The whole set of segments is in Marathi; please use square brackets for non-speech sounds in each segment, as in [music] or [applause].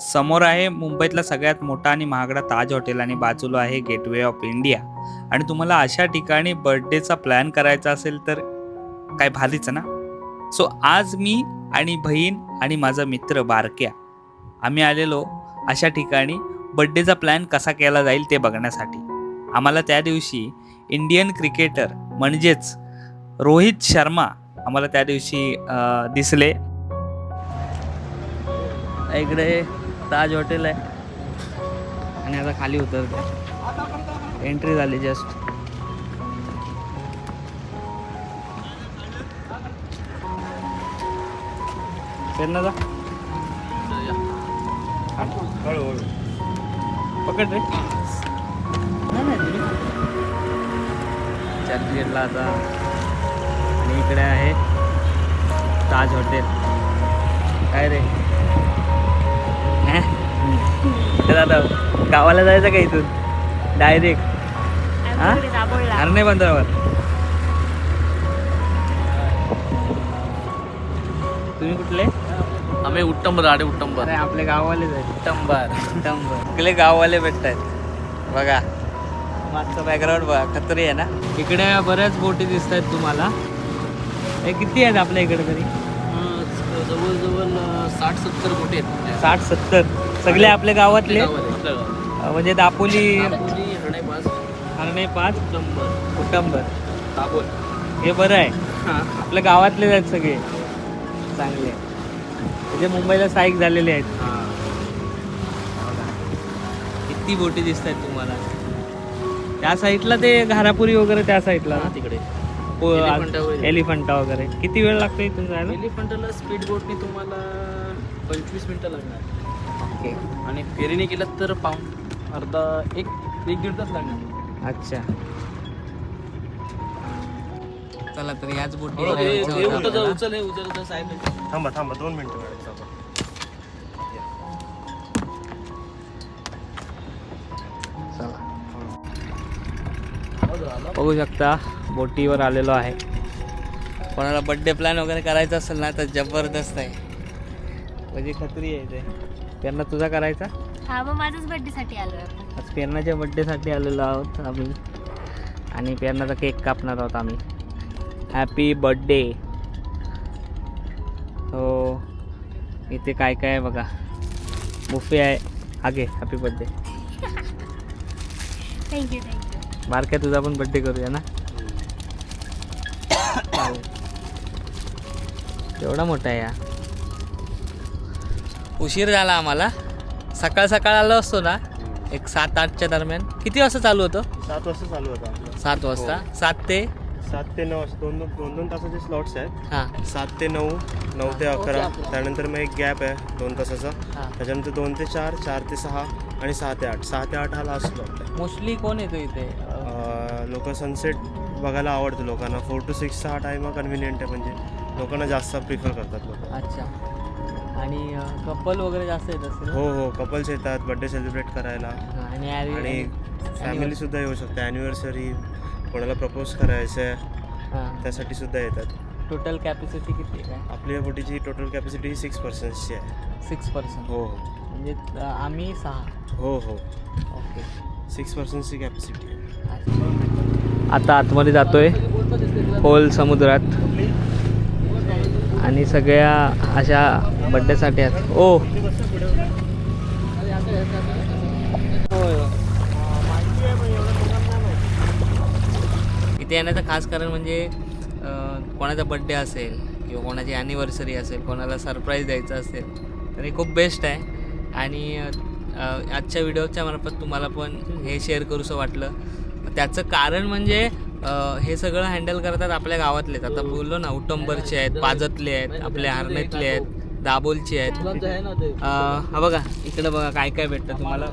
समोर आहे मुंबईतला सगळ्यात मोठा आणि महागडा ताज हॉटेल आणि बाजूला आहे गेटवे ऑफ इंडिया. आणि तुम्हाला अशा ठिकाणी बर्थडेचा प्लॅन करायचा असेल तर काय भारीच ना? सो आज मी आणि बहीण आणि माझा मित्र बारक्या आम्ही आलेलो अशा ठिकाणी बड्डेचा प्लॅन कसा केला जाईल ते बघण्यासाठी. आम्हाला त्या दिवशी इंडियन क्रिकेटर म्हणजेच रोहित शर्मा आम्हाला त्या दिवशी दिसले. इकडे ताज हॉटेल आहे. आणि आता खाली उतरते एंट्री झाली जस्ट पेरना जा. पकड रे. नाही, चर्चगेटला आता. आणि इकडे आहे ताज हॉटेल. काय रे? कुठे जाता गावाला जायचं का इथून? डायरेक्ट हा? हरणे बंदरावर. तुम्ही कुठले? आम्ही उत्तम राडे उत्तम अरे आपले गाववालेच आहेत टंबर टंबर इकडे गाववाले भेटत आहेत बघा. मागचं बॅकग्राऊंड बघा. खत्री आहे ना? इकडे बऱ्याच बोटी दिसत आहेत तुम्हाला. हे किती आहेत आपल्या इकडे तरी? जवळजवळ साठ सत्तर कोटी आहेत. साठ सत्तर. सगळे आपल्या गावातले. म्हणजे दापोली हरणे पाच कुटंबर हे बरं आहे. आपल्या गावातलेच आहेत सगळे. चांगले म्हणजे मुंबईला स्थायिक झालेले आहेत. किती बोटी दिसत आहेत तुम्हाला? त्या साईडला ते घारापुरी वगैरे त्या साईडला हा, तिकडे. हो, एलिफंटा वगैरे. एलिफंटा वगैरे. किती वेळ लागतो इथून जायला? एलिफंटाला स्पीड बोटने तुम्हाला पंचवीस मिनिटं लागणार. ओके आणि फेरीने गेलात तर पाऊन अर्धा एक एक दीड तास लागणार. अच्छा. चला तर याच बोटी हे- हे उचल उचल हे उचल उचल साहेब. थांबा थांबा दोन मिनिटं मॅडम थांबा. बघू शकता बोटीवर आलेलो आहे. कोणाला बड्डे प्लॅन वगैरे करायचा असेल ना तर जबरदस्त आहे. म्हणजे खत्री आहे ते. त्यांना तुझा करायचा? हा मग माझ्याच बर्थडे साठी आलोय आपण. आज पेरणाच्या बड्डेसाठी आलेलो आहोत आम्ही. आणि पेरणाचा केक कापणार आहोत आम्ही. हॅपी बड्डे हो इथे काय काय आहे बघा. बुफे आहे. आगे हॅपी बड्डे थँक्यू थँक्यू बारक्या तुझा पण बड्डे करूया ना? [coughs] एवढा मोठा आहे या उशीर झाला आम्हाला. सकाळ सकाळ आलो असतो ना एक सात आठच्या दरम्यान. किती वाजता चालू होतं? सात वाजता चालू होता आपलं सात वाजता. सात ते? सात ते नऊ दोन दोन दोन दोन तासाचे स्लॉट्स आहेत. हां. सात ते नऊ नऊ ते अकरा. त्यानंतर मग एक गॅप आहे दोन तासाचा. हां. त्याच्यानंतर दोन ते चार चार ते सहा आणि सहा ते आठ. सहा ते आठ हा लास्ट स्लॉट आहे. मोस्टली कोण येतो इथे? लोक सनसेट बघायला आवडतं लोकांना. फोर टू सिक्स हा टाईम हा कन्व्हिनियंट आहे म्हणजे लोकांना जास्त प्रिफर करतात लोक. अच्छा. आणि कपल वगैरे जास्त येत असतील? हो हो कपल्स येतात बड्डे सेलिब्रेट करायला. आणि फॅमिली सुद्धा येऊ शकते ॲनिव्हर्सरी कोणाला प्रपोज करायचं आहे त्यासाठी सुद्धा येतात. टोटल कॅपॅसिटी किती आहे काय? आपली या बोटीची टोटल कॅपॅसिटी सिक्स पर्सन्सची आहे. सिक्स पर्सेंट हो. म्हणजे आम्ही सहा. हो हो. ओके. सिक्स पर्सन्सची कॅपॅसिटी आहे. आता आतमध्ये जातोय. खोल समुद्रात. आणि सगळ्या अशा बड्डेसाठी आहेत. ओ. इथे येण्याचं खास कारण म्हणजे कोणाचा बड्डे असेल किंवा कोणाची ॲनिव्हर्सरी असेल कोणाला सरप्राईज द्यायचं असेल तर हे खूप बेस्ट आहे. आणि आजच्या व्हिडिओच्या मार्फत तुम्हाला पण हे शेअर करूसं वाटलं. त्याचं कारण म्हणजे हे सगळं हँडल करतात आपल्या गावातलेच. आता बोललो ना उटंबरचे आहेत पाजतले आहेत आपल्या हरण्यातले आहेत दाबोलचे आहेत. ते हा बघा इकडं बघा काय काय भेटतं तुम्हाला.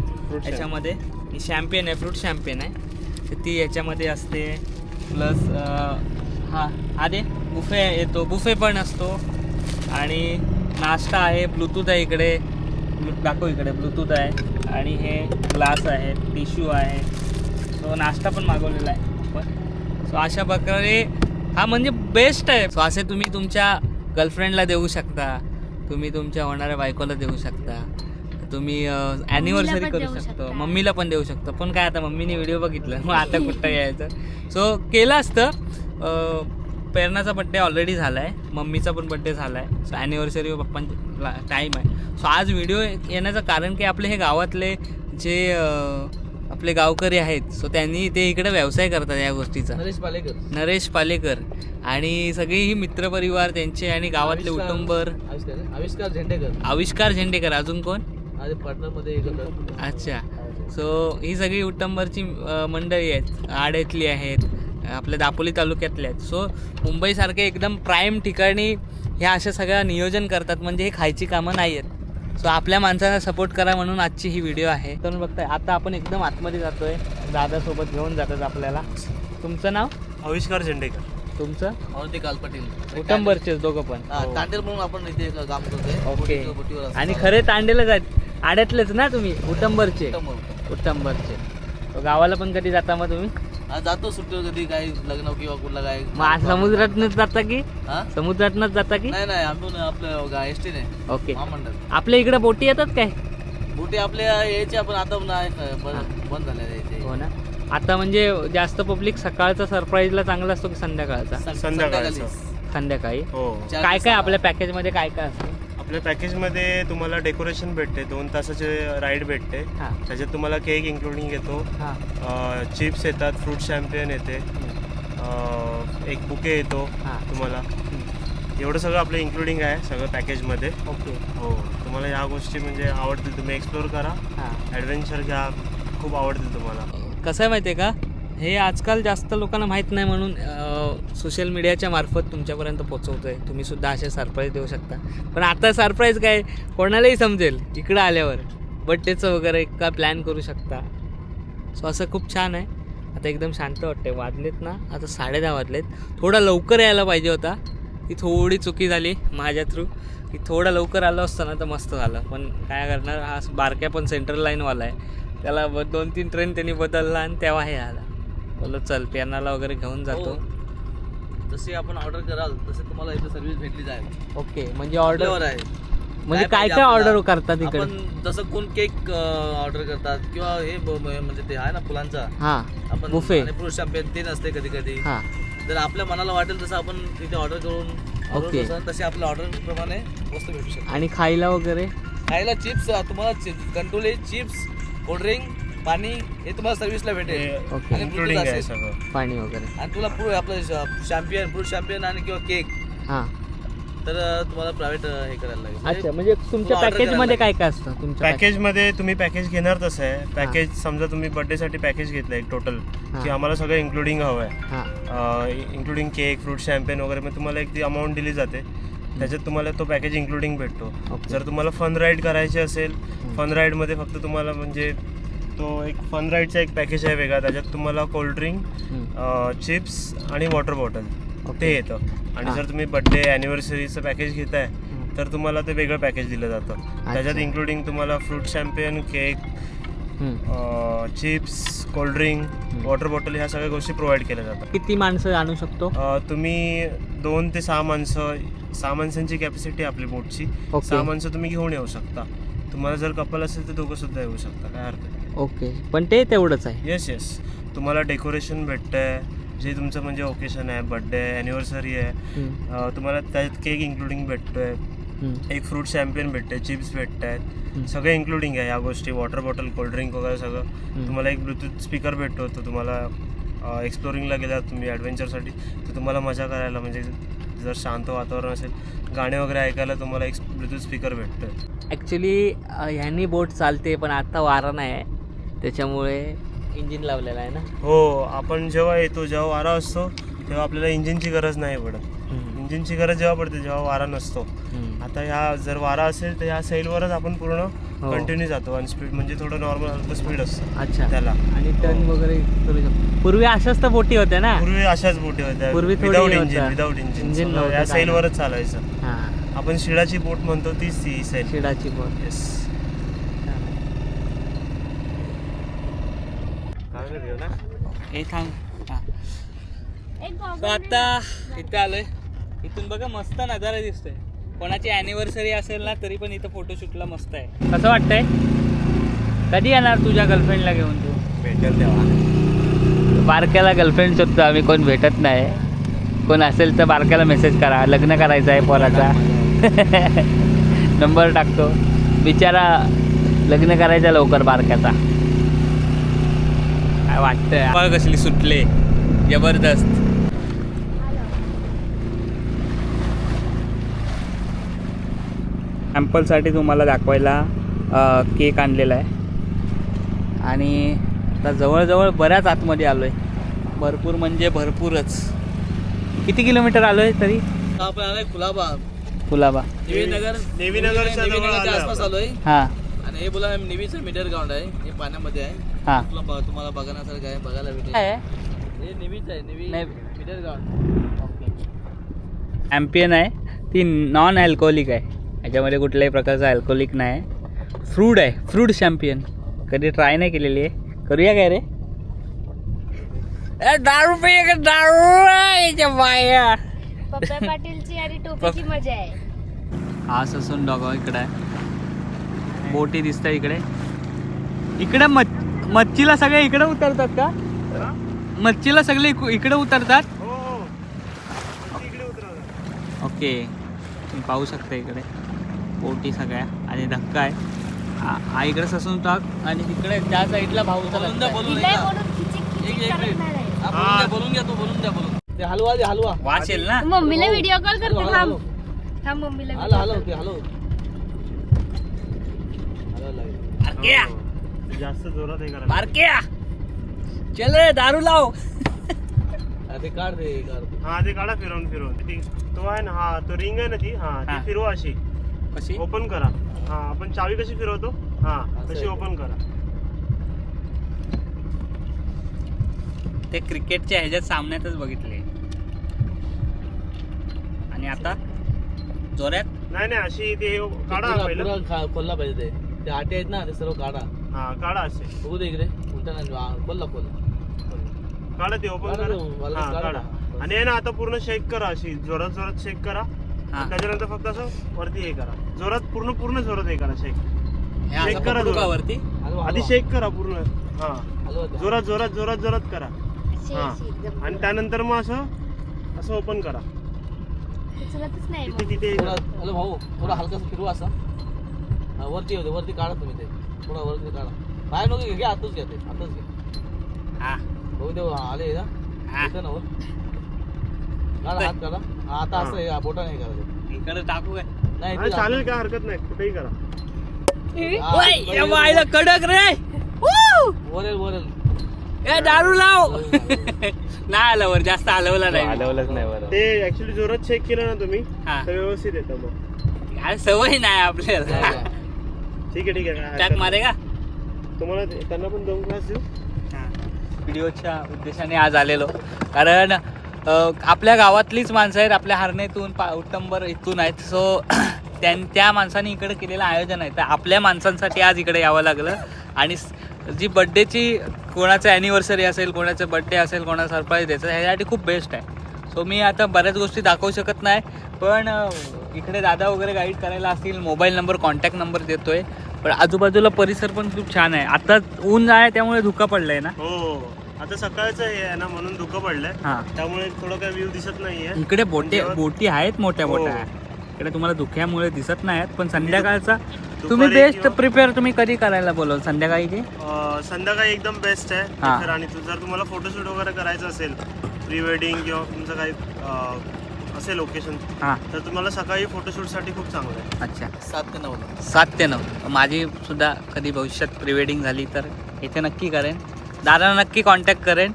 याच्यामध्ये ही शॅम्पेन आहे फ्रूट शॅम्पेन आहे. तर ती याच्यामध्ये असते प्लस हा दे बुफे येतो बुफे पण असतो. आणि नाश्ता आहे ब्लूटूथ आहे इकडे. दाखव इकडे ब्लूटूथ आहे. आणि हे ग्लास आहे टिश्यू आहे. सो नाश्ता पण मागवलेला आहे. सो अशा प्रकारे हा म्हणजे बेस्ट आहे. सो असे तुम्ही तुमच्या गर्लफ्रेंडला देऊ शकता. तुम्ही तुमच्या होणाऱ्या बायकोला देऊ शकता. तुम्ही ॲनिव्हर्सरी करू शकतो. मम्मीला पण देऊ शकतो. पण काय आता मम्मीने व्हिडिओ बघितलं. मग आता [laughs] कुठं यायचं? सो केलं असतं. प्रेरणाचा बड्डे ऑलरेडी झाला आहे मम्मीचा पण बड्डे झाला आहे सो ॲनिव्हर्सरी पप्पांचा टाईम आहे. सो आज व्हिडिओ येण्याचं कारण की आपले हे गावातले जे आपले गावकरी आहेत सो त्यांनी ते इकडे व्यवसाय करतात या गोष्टीचा. नरेश पालेकर. नरेश पालेकर. आणि सगळी ही मित्रपरिवार त्यांचे आणि गावातले आविष्कार- उटंबर. आविष्कार आविष्कार झेंडेकर. आविष्कार झेंडेकर अजून कोण? आज पार्टनरमध्ये एकत्र अच्छा. सो ही सगळी उटंबरची अ, मंडळी आहेत. आड्यातली आहेत आपल्या दापोली तालुक्यातल्या आहेत. सो मुंबईसारखे एकदम प्राईम ठिकाणी ह्या अशा सगळ्या नियोजन करतात म्हणजे हे खायची कामं नाही आहेत सो आपल्या माणसांना सपोर्ट करा म्हणून आजची ही व्हिडिओ आहे. तर बघताय आता आपण एकदम आतमध्ये जातोय. दादासोबत घेऊन जातात आपल्याला. तुमचं नाव? आविष्कार झेंडेकर तुमचं? औरती काल पाटील. उटंबरचेच दोघं पण. तांडेल म्हणून आपण इथे एक काम करतोय. ओके. आणि खरे तांडेलच आहेत. आड्यातलेच ना तुम्ही? उटंबरचे. उटंबरचे तो गावाला पण कधी जाता मग तुम्ही? हा, जातो सुट्टीवर कधी काही लग्न किंवा कुठला काय मग आज समुद्रातनच जाता की? हा? समुद्रातनच जाता की? नाही नाही आपण आपलं एस टी नाही. ओके. महामंडळ. आपल्या इकडे बोटी येतात काय? बोटी आपल्या यायच्या पण आता नाही बंद बंद झाल्या यायचे हो ना. आता म्हणजे जास्त पब्लिक सकाळचा सरप्राईजला चांगला असतो की संध्याकाळचा? संध्याकाळचं. संध्याकाळी. हो. काय काय. आपल्या पॅकेजमध्ये काय काय असतं? आपल्या पॅकेजमध्ये तुम्हाला डेकोरेशन भेटते दोन तासाचे राईड भेटते. हां. त्याच्यात तुम्हाला केक इन्क्लुडिंग येतो. हां. चिप्स येतात फ्रूट शॅम्पियन येते. अं, एक बुके येतो हां. तुम्हाला. एवढं सगळं आपलं इन्क्लुडिंग आहे सगळं पॅकेजमध्ये. ओके. हो तुम्हाला ह्या गोष्टी म्हणजे आवडतील तुम्ही एक्सप्लोर करा. हां. ॲडव्हेंचर घ्या खूप आवडतील तुम्हाला. कसं आहे माहिती आहे का? हे आजकाल जास्त लोकांना माहीत नाही म्हणून सोशल मीडियाच्या मार्फत तुमच्यापर्यंत पोचवतो आहे तुम्ही सुद्धा असे सरप्राईज देऊ शकता. पण आता सरप्राईज काय? कोणालाही समजेल इकडं आल्यावर. बड्डेचं वगैरे का प्लॅन करू शकता? सो असं खूप छान आहे. आता एकदम शांत वाटते वाजलेत ना? आता साडे दहा वाजलेत. थोडा लवकर यायला पाहिजे होता. ही थोडी चुकी झाली माझ्या थ्रू की थोडा लवकर आलो असतं ना तर मस्त झालं. पण काय करणार? हा बारक्या पण सेंट्रल लाईनवाला आहे. त्याला ब दोन तीन ट्रेन त्यांनी बदलला आणि तेव्हा हे आला. बोलो चल पेनाला वगैरे घेऊन जातो. हो. जशी आपण ऑर्डर कराल तसे तुम्हाला इथे सर्व्हिस भेटली जाईल. ओके म्हणजे ऑर्डर आहे. म्हणजे काय काय? ऑर्डर करतात इकडे? आपण जसं कोण केक ऑर्डर करतात किंवा हे ब- म- म्हणजे ते आहे ना फुलांचा. हां आपण Buffet. आणि पुरुष champagne ते नसते कधी कधी हां. जर आपल्या मनाला वाटेल तसं आपण तिथे ऑर्डर करून order Okay. तसे आपल्या ऑर्डर प्रमाणे वस्तू भेटू शकते आणि खायला वगैरे? खायला चिप्स तुम्हाला कंटोले चिप्स कोल्ड्रिंक पाणी हे तुम्हाला सर्व्हिसला भेटेल. ओके आणि इन्क्लुडिंग आहे असेल. सगळं. पाणी वगैरे. आणि तुला पुढे आपलं शॅम्पियन फ्रूट शॅम्पियन आणि किंवा केक हां. तर अं, तुम्हाला प्रायव्हेट हे करायला लागेल. म्हणजे अच्छा म्हणजे तुमच्या order पॅकेजमध्ये करायला काय काय असतं तुमच्या package- पॅकेजमध्ये तुम्ही पॅकेज घेणार तसं आहे. पॅकेज समजा तुम्ही बर्थडेसाठी पॅकेज घेतलं एक टोटल हां. की आम्हाला सगळं इन्क्लुडिंग हवं आहे हां इन्क्लुडिंग केक फ्रूट शॅम्पेन वगैरे मग तुम्हाला एक ती अमाऊंट दिली जाते. त्याच्यात तुम्हाला तो पॅकेज इन्क्लुडिंग भेटतो. ओके जर तुम्हाला फन राईड करायची असेल फन राईडमध्ये फक्त तुम्हाला म्हणजे तो एक फन राईडचा एक पॅकेज आहे वेगळा. त्याच्यात तुम्हाला कोल्ड्रिंक हम्म. चिप्स आणि वॉटर बॉटल. ते येतं. आणि. जर तुम्ही बड्डे ॲनिव्हर्सरीचं पॅकेज घेताय हम्म. तर तुम्हाला ते वेगळं पॅकेज दिलं जातं. त्याच्यात इन्क्लुडिंग तुम्हाला fruit champagne cake. Chips cold drink water bottle ह्या सगळ्या गोष्टी प्रोव्हाइड केल्या जातात. किती माणसं आणू शकतो? तुम्ही दोन ते सहा माणसं सहा माणसांची कॅपॅसिटी आपली बोटची सहा माणसं तुम्ही घेऊन येऊ शकता. तुम्हाला जर कपल असेल तर दोघं सुद्धा येऊ शकता. काय हरकत नाही. ओके. पण ते तेवढंच आहे. येस येस तुम्हाला डेकोरेशन भेटतंय. जे तुमचं म्हणजे ओकेशन आहे बड्डे ॲनिव्हर्सरी आहे. अ, तुम्हाला त्यात केक इन्क्लुडिंग भेटतोय. हम्म. एक फ्रूट शॅम्पेन भेटते चिप्स भेटत आहेत. सगळं इन्क्लुडिंग आहे या गोष्टी. वॉटर बॉटल कोल्ड्रिंक वगैरे सगळं. तुम्हाला एक ब्लूटूथ स्पीकर भेटतो तो तुम्हाला एक्सप्लोरिंगला गेलात तुम्ही ॲडव्हेंचरसाठी तर तुम्हाला मजा करायला म्हणजे जर शांत वातावरण असेल गाणे वगैरे ऐकायला तुम्हाला एक ब्लूटूथ स्पीकर भेटतोय. ॲक्च्युली ह्यांनी बोट चालते पण आता वारा नाही आहे त्याच्यामुळे इंजिन लावलेलं आहे ना? हो आपण जेव्हा येतो जेव्हा वारा असतो तेव्हा आपल्याला इंजिनची गरज नाही पडत. इंजिनची गरज जेव्हा पडते जेव्हा वारा नसतो. आता ह्या जर वारा असेल तर ह्या सेलवरच आपण पूर्ण हो. कंटिन्यू जातो. आणि स्पीड म्हणजे थोडं नॉर्मल हलकं स्पीड असतं. अच्छा. त्याला. आणि टर्न वगैरे करू शकतो. पूर्वी अशाच तर बोटी होत्या ना? पूर्वी अशाच बोटी होत्या. पूर्वी विदाऊट हे इंजिन. विदाऊट इंजिन या सेलवरच चालायचं. हां. आपण शिळाची बोट म्हणतो तीच ती सेल शिडाची बोट. येस हे थांब. हां. गॉगल आता इथे आलोय. इथून बघा मस्त नजारा दिसतोय. कोणाची अॅनिव्हर्सरी असेल ना तरी पण इथं फोटोशूटला मस्त आहे. कसं वाटतंय? कधी येणार तुझ्या गर्लफ्रेंडला घेऊन तू? भेटेल तेव्हा. बारक्याला गर्लफ्रेंड शोधतो आम्ही कोण भेटत नाही. कोण असेल तर बारक्याला मेसेज करा. लग्न करायचं आहे पोराचा. [laughs] नंबर टाकतो. बिचारा लग्न करायचा लवकर बारक्याचा. काय वाटतंय? बघ कसली सुटले? जबरदस्त. सॅम्पलसाठी तुम्हाला दाखवायला केक आणलेला आहे. आणि आता जवळजवळ बऱ्याच आतमध्ये आलो आहे भरपूर म्हणजे भरपूरच. किती किलोमीटर आलो आहे तरी? आपण आलोय कुलाबा. कुलाबा. नेवीनगर आलोय आसपास आलोय हां. आणि हे बोला नेवीचं मीटर ग्राउंड आहे. हे पाण्यामध्ये आहे. हां. ब- तुम्हाला बघण्यासारखं आहे बघायला भेटेल. काय हे नेवीच आहे नेवी. चॅम्पियन आहे. ती नॉन अल्कोहोलिक आहे. याच्यामध्ये कुठल्याही प्रकारचं अल्कोहोलिक नाही. फ्रूड आहे. फ्रूड चॅम्पियन कधी ट्राय नाही केलेली आहे. करूया काय रे? ए, दारू पे का? दारू आहे इथे बाया. पप्पा पाटीलची आणि टोपीची मजा आहे. हा ससून डॉग इकडे आहे. बोटी दिसतात इकडे. इकडे मच मच्छीला सगळे इकडे उतरतात का? मच्छीला सगळे इक- इकडे उतरतात? हो हो इकडे उतरा ओके. तुम्ही पाहू शकता इकडे. बोटी सगळ्या आणि धक्का आहे. हा हा इकडे ससून टाक आणि तिकडे त्या साईडला भाऊचा बोलून हा, घ्या तू बोलून द्या बोलून ते हलवा दे हलवा. वाचेल ना? मम्मीला व्हिडिओ कॉल करते हलवा, थांब. थांब मम्मीला हलव video हलव call. जास्त जोरात हे करा. बारक्या! चल रे दारू लाव. हा, ते काढ दे. हा ते काढा फिरवून फिरवून. ती- तो आहे ना हा तो रिंग आहे ना ती? हा हा. ती फिरवा अशी. कशी? ओपन करा. हा आपण चावी कशी फिरवतो? हा असं तशी आहे. ओपन करा. ते क्रिकेटच्या ह्याच्यात सामन्यातच बघितले. आणि आता? जोऱ्यात नाही नाही अशी ते काढा पहिलं. खोलला पाहिजे ते. ते आटे आहेत ना ते सर्व काढा. हा काढा असे. बघू दे इकडे उलटा नाही काढा ते ओपन काढा करा. तो, वाला हा काढा. काढा. आणि आहे ना आता पूर्ण शेक करा अशी जोरात जोरात शेक करा. हा. त्याच्यानंतर फक्त असं वरती हे करा. जोरात पूर्ण पूर्ण जोरात हे करा शेक हे असं check करा पकडू का जोरात. वरती? हलवा, आधी हलवा. शेक करा पूर्ण. हा. हलवा ते. जोरात जोरात जोरात जोरात करा. हा. आणि त्यानंतर मग असं असं ओपन करा. उचलतच नाही तिथे. तिथे थोडा हॅलो भाऊ थोडा हलका फिरवा असा. हा, वरती येऊ दे वरती काढा तुम्ही ते. थोडा वरती काढा. बाहेर नको घ्या आतच घ्या ते आतच घ्या. हा. हा, आले ना. हा. येतं ना काढा हात काढा. हा, आता असं आहे, हा, बोटाने हे करायचं. इकडे टाकू काय? नाही चालेल काय हरकत नाही? कुठेही करा. ओय, या बाईला कडक रे. Varrell Varrell. ए दारू लाव. नाही आलं वर जास्त हलवला नाही. हलवलंच नाही बरं. ते ऍक्च्युली जोरात चेक केलं ना तुम्ही हा. तर व्यवस्थित येतं मग. यार सवय नाही आपल्याला. ठीक आहे ठीक आहे टॅक मारे का. तुम्हाला त्यांना पण दोन ग्लास देऊ. व्हिडिओच्या उद्देशाने आज आलेलो. कारण आपल्या गावातलीच माणसं आहेत आपल्या हरणेतून पा उट्टंबर इथून आहेत. सो [clears throat] त्यां त्या माणसांनी इकडे केलेलं आयोजन आहे. तर आपल्या माणसांसाठी आज इकडे यावं लागलं. आणि जी बड्डेची कोणाचं ॲनिव्हर्सरी असेल कोणाचं बड्डे असेल कोणाला सरप्राईज द्यायचं ह्यासाठी खूप बेस्ट आहे. सो मी आता बऱ्याच गोष्टी दाखवू शकत नाही. पण इकडे दादा वगैरे गाईड करायला असतील मोबाईल नंबर कॉन्टॅक्ट नंबर देतोय. पण आजूबाजूला परिसर पण खूप छान आहे. आता ऊन आहे त्यामुळे धुका पडलाय ना? हो. आता सकाळचं हे आहे ना म्हणून धुकं पडलंय. हां. त्यामुळे थोडं काय व्ह्यू दिसत नाहीये. इकडे बोटे जेव्हा- बोटी आहेत मोठ्या हो. मोठ्या. इकडे तुम्हाला धुक्यामुळे दिसत नाहीत पण संध्याकाळचा तुम्ही बेस्ट प्रिपेअर तुम्ही कधी करायला बोलवल संध्याकाळी अं, संध्याकाळी एकदम बेस्ट आहे. आणि तू जर तुम्हाला फोटोशूट वगैरे करायचं असेल प्री वेडिंग किंवा तुमचं काही अं, असेल लोकेशन हां. तर तुम्हाला सकाळी फोटोशूटसाठी खूप चांगलं आहे. अच्छा. सात ते नऊ. सात ते नऊ. माझी सुद्धा कधी भविष्यात प्री वेडिंग झाली तर इथे नक्की करेन. दादांना नक्की कॉन्टॅक्ट करेन.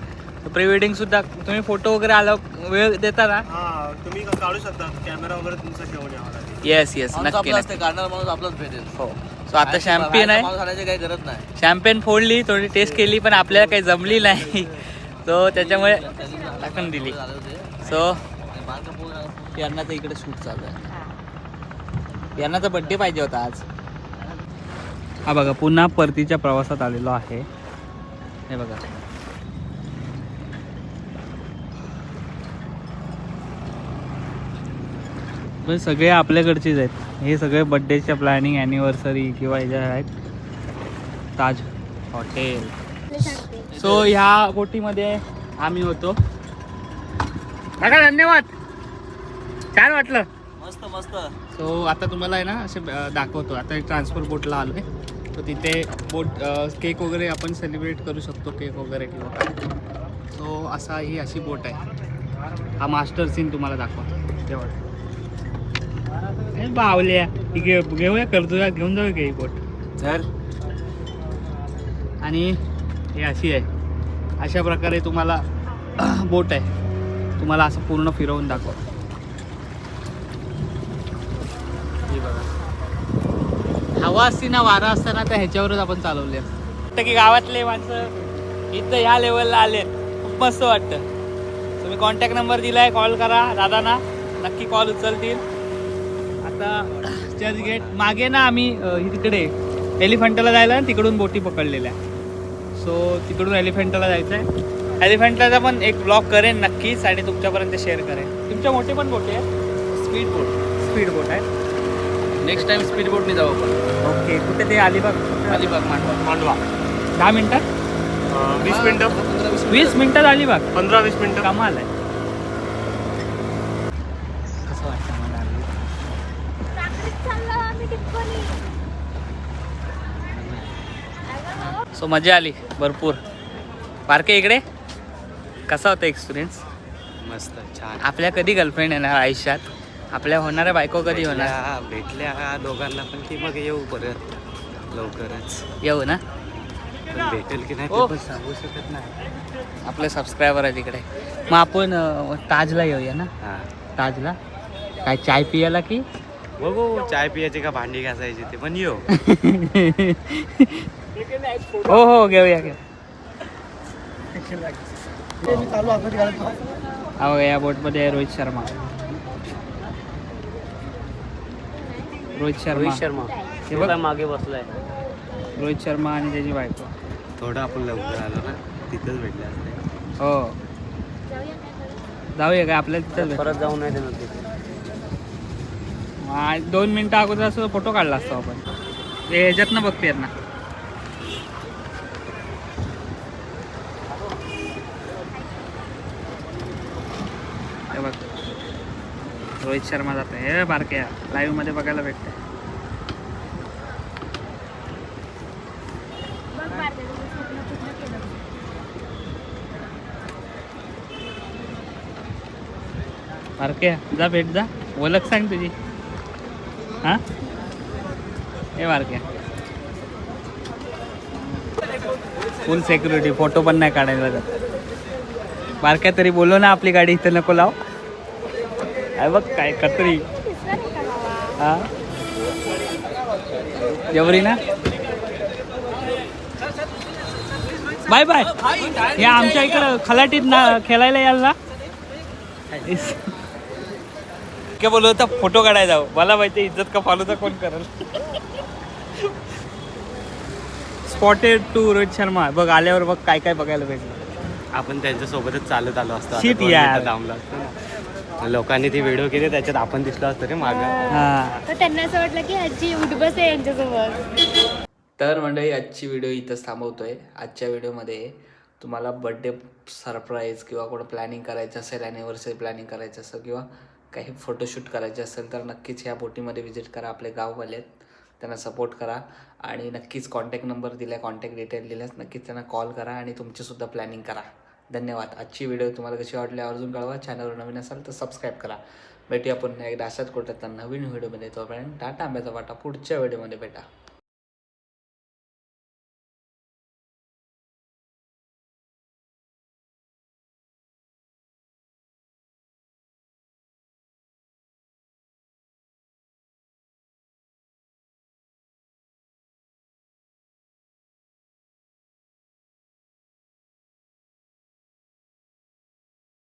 प्री वेडिंग सुद्धा तुम्ही फोटो वगैरे आला वेळ देता ना? हा तुम्ही काढू शकता. कॅमेरा वगैरे तुमचा घेऊन यावा लागेल येस येस माणूस नक्की आपला नक्की. असते काढणार माणूस आपलाच भेटेल. हो. सो आता शॅम्पियन आहे माणूस आणायची काही गरज नाही. शॅम्पेन फोडली थोडी टेस्ट केली पण आपल्याला काही जमली नाही. [laughs] तो त्याच्यामुळे टाकून दिली. सो पियानाचं इकडे शूट चालू आहे. पियानाचा बड्डे पाहिजे होता आज. हा बघा पुन्हा परतीच्या प्रवासात आलेलो आहे. हे बघा. पण सगळे आपल्याकडचेच आहेत. हे सगळे बड्डेच्या प्लॅनिंग ॲनिव्हर्सरी किंवा ह्याच्या आहेत. ताज हॉटेल सो ह्या बोटीमध्ये आम्ही होतो. बघा धन्यवाद! छान वाटलं? मस्त मस्त. सो आता तुम्हाला आहे ना असे दाखवतो. आता ट्रान्सफर बोटला आलो आहे तर तिथे बोट केक वगैरे आपण सेलिब्रेट करू शकतो केक वगैरे किंवा काय. सो असा ही अशी बोट आहे. हा मास्टर सीन तुम्हाला दाखवतो. तेवढं बावल्या. ही घे घेऊया करतो घेऊन जाऊया का ही बोट तर आणि हे अशी आहे. अशा प्रकारे तुम्हाला [clears throat] बोट आहे. तुम्हाला असं पूर्ण फिरवून दाखव ही बघा हवा असती ना वारा असताना तर ह्याच्यावरच आपण चालवले. वाटतं की गावातले माणसं इथं ह्या लेवलला आले खूप मस्त वाटतं. तुम्ही कॉन्टॅक्ट नंबर दिलाय कॉल करा. दादांना नक्की कॉल उचलतील. आता चर्च गेट मागे ना आम्ही अ, तिकडे एलिफंटाला जायला ना तिकडून बोटी पकडलेल्या. सो तिकडून एलिफंटाला जायचं आहे एलिफंटाचा पण एक ब्लॉग करेन नक्कीच आणि तुमच्यापर्यंत शेअर करेन. तुमच्या मोठे पण बोटी आहे स्पीड बोट स्पीड बोट आहे नेक्स्ट टाइम स्पीड बोटने जाऊ आपण. ओके कुठे ते अलिबाग? अलिबाग मांडवा. मांडवा. दहा मिनिटात? अं, वीस मिनिटं. वीस मिनिटात अलिबाग? पंधरा वीस मिनिटं. कमाल आहे. कसं वाटतं मला अलिबाग? चाललो आम्ही टिप्पणी सो मजा आली भरपूर. बारके इकडे? कसा होता एक्सपिरियन्स मस्त छान. आपल्या कधी गर्लफ्रेंड येणार आयुष्यात? आपल्या होणाऱ्या बायको कधी होणार? भेटल्या भेटल्या दोघांना पण की मग येऊ परत लवकरच. येऊ ना? पण भेटेल की नाही ओ. पण सांगू शकत नाही. आपले सबस्क्रायबर आहे तिकडे मग आपण अं, ताजला येऊया ना? हा. ताजला? काय चाय पियाला की? बघू चाय पियाची का भांडी घासायची ते पण येऊ. हो हो घेऊया घेऊ हो या बोटमध्ये आहे रोहित शर्मा. रोहित शर्मा. रोहित शर्मा. हे बघ. मागे बसलाय. रोहित शर्मा आणि त्याची बायको. थोडं आपण लवकर आलो ना तिथंच भेटले असते. हो. जाऊया काय? आपल्या तिथं. परत जाऊ नाही देणार तिथे. दोन मिनिटं अगोदर असं फोटो काढला असतो आपण. ते ह्याच्यात ना बघते ना हे बघ रोहित शर्मा जातो हे बारक्या लाईव्हमध्ये बघायला भेटतंय. बारके बारक्या जा भेट जा. ओळख सांग तुझी. हा? हे बारक्या फुल सिक्युरिटी फोटो पण नाही काढायला जात बारक्या तरी बोलव ना आपली गाडी इथं नको लाव. काय बघ काय कतरी हा? एवढी ना? Bye bye. या आमच्या इकडं खलाटीत ना खेळायला याल ना. काय बोलत होता फोटो काढायला जाऊ. मला माहिती इज्जत का फॉलो तर कोण करेल? Spotted to Rohit Sharma. बघ आल्यावर बघ काय काय बघायला भेटलं. आपण त्यांच्यासोबतच चालत आलो असतो. यार. मिनिटं थांबलो असतो ना. लोकांनी ती व्हिडिओ केली त्याच्यात आपण दिसलो असतो रे मागं. हा. तर त्यांना असं वाटलं की ह्याची उठबस आहे यांच्यासोबत. तर मंडळी आजची व्हिडिओ इथंच थांबवतोय. आजच्या व्हिडिओमध्ये तुम्हाला बड्डे सरप्राईज किंवा कोण प्लॅनिंग करायचं असेल ॲनिव्हर्सरी प्लॅनिंग करायचं असेल किंवा काही फोटोशूट करायचे असेल तर नक्कीच ह्या बोटीमध्ये व्हिजिट करा आपले गाववाले आहेत त्यांना सपोर्ट करा आणि नक्कीच कॉन्टॅक्ट नंबर दिला कॉन्टॅक्ट डिटेल दिल्यास नक्कीच त्यांना कॉल करा आणि तुमचीसुद्धा प्लॅनिंग करा. धन्यवाद. आजची व्हिडिओ तुम्हाला कशी वाटली आवर्जून कळवा. चॅनलवर नवीन असाल तर सबस्क्राईब करा. भेटूया पुन्हा एकदा अशाच कुठं नवीन व्हिडिओमध्ये तोपर्यंत टाटा आंब्याचा वाटा. पुढच्या व्हिडिओमध्ये भेटा.